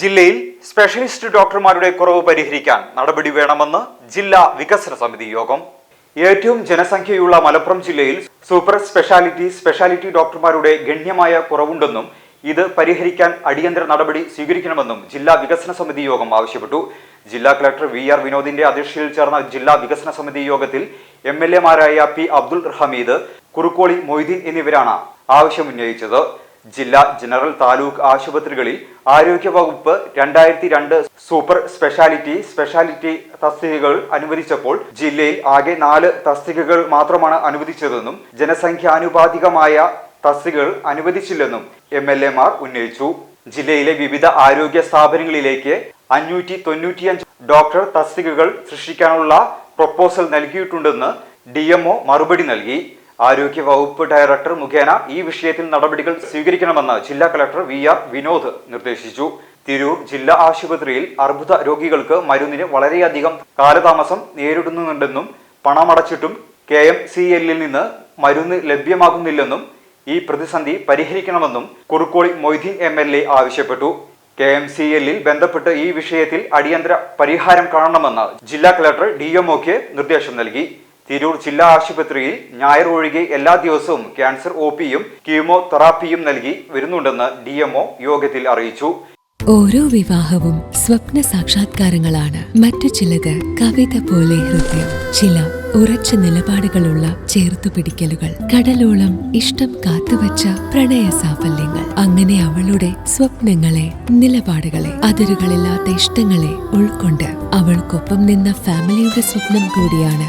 ജില്ലയിൽ സ്പെഷ്യലിസ്റ്റ് ഡോക്ടർമാരുടെ കുറവ് പരിഹരിക്കാൻ നടപടി വേണമെന്ന് ജില്ലാ വികസന സമിതി യോഗം. ഏറ്റവും ജനസംഖ്യയുള്ള മലപ്പുറം ജില്ലയിൽ സൂപ്പർ സ്പെഷ്യാലിറ്റി സ്പെഷ്യാലിറ്റി ഡോക്ടർമാരുടെ ഗണ്യമായ കുറവുണ്ടെന്നും ഇത് പരിഹരിക്കാൻ അടിയന്തര നടപടി സ്വീകരിക്കണമെന്നും ജില്ലാ വികസന സമിതി യോഗം ആവശ്യപ്പെട്ടു. ജില്ലാ കളക്ടർ വി ആർ വിനോദിന്റെ അധ്യക്ഷതയിൽ ചേർന്ന ജില്ലാ വികസന സമിതി യോഗത്തിൽ എം എൽ എമാരായ പി അബ്ദുൾ റഹമീദ് കുറുക്കോളി മൊയ്തീൻ എന്നിവരാണ് ആവശ്യമുന്നയിച്ചത്. ജില്ലാ ജനറൽ താലൂക്ക് ആശുപത്രികളിൽ ആരോഗ്യവകുപ്പ് രണ്ടായിരത്തി രണ്ട് സൂപ്പർ സ്പെഷ്യാലിറ്റി സ്പെഷ്യാലിറ്റി തസ്തികകൾ അനുവദിച്ചപ്പോൾ ജില്ലയിൽ ആകെ നാല് തസ്തികകൾ മാത്രമാണ് അനുവദിച്ചതെന്നും ജനസംഖ്യാനുപാതികമായ തസ്തികകൾ അനുവദിച്ചില്ലെന്നും എം എൽ എമാർ ഉന്നയിച്ചു. ജില്ലയിലെ വിവിധ ആരോഗ്യ സ്ഥാപനങ്ങളിലേക്ക് അഞ്ഞൂറ്റി തൊണ്ണൂറ്റിയഞ്ച് ഡോക്ടർ തസ്തികകൾ സൃഷ്ടിക്കാനുള്ള പ്രപ്പോസൽ നൽകിയിട്ടുണ്ടെന്ന് ഡി മറുപടി നൽകി. ആരോഗ്യ വകുപ്പ് ഡയറക്ടർ മുഖേന ഈ വിഷയത്തിൽ നടപടികൾ സ്വീകരിക്കണമെന്ന് ജില്ലാ കളക്ടർ വി ആർ വിനോദ് നിർദ്ദേശിച്ചു. തിരൂർ ജില്ലാ ആശുപത്രിയിൽ അർബുദ രോഗികൾക്ക് മരുന്നിന് വളരെയധികം കാലതാമസം നേരിടുന്നുണ്ടെന്നും പണമടച്ചിട്ടും കെ എം സി എല്ലിൽ നിന്ന് മരുന്ന് ലഭ്യമാകുന്നില്ലെന്നും ഈ പ്രതിസന്ധി പരിഹരിക്കണമെന്നും Kurukkoli Moideen M L A ആവശ്യപ്പെട്ടു. കെ എം സി എല്ലിൽ ബന്ധപ്പെട്ട് ഈ വിഷയത്തിൽ അടിയന്തര പരിഹാരം കാണണമെന്ന് ജില്ലാ കളക്ടർ ഡി എംഒക്ക് നിർദ്ദേശം നൽകി. തിരൂർ ജില്ലാ ആശുപത്രിയിൽ ഞായർ ഒഴികെ എല്ലാ ദിവസവും ക്യാൻസർ ഒ പിയും കീമോതെറാപ്പിയും നൽകി വരുന്നുണ്ടെന്ന് ഡി യോഗത്തിൽ അറിയിച്ചു. ഓരോ വിവാഹവും സ്വപ്ന സാക്ഷാത്കാരങ്ങളാണ്. മറ്റു ചിലത് കവിത പോലെ ഹൃദയം ചില ഉറച്ച നിലപാടുകളുള്ള ചേർത്തുപിടിക്കലുകൾ കടലോളം ഇഷ്ടം കാത്തുവച്ച പ്രണയ സാഫല്യങ്ങൾ. അങ്ങനെ അവളുടെ സ്വപ്നങ്ങളെ നിലപാടുകളെ അതിരുകളില്ലാത്ത ഇഷ്ടങ്ങളെ ഉൾക്കൊണ്ട് അവൾക്കൊപ്പം നിന്ന ഫാമിലിയുടെ സ്വപ്നം കൂടിയാണ്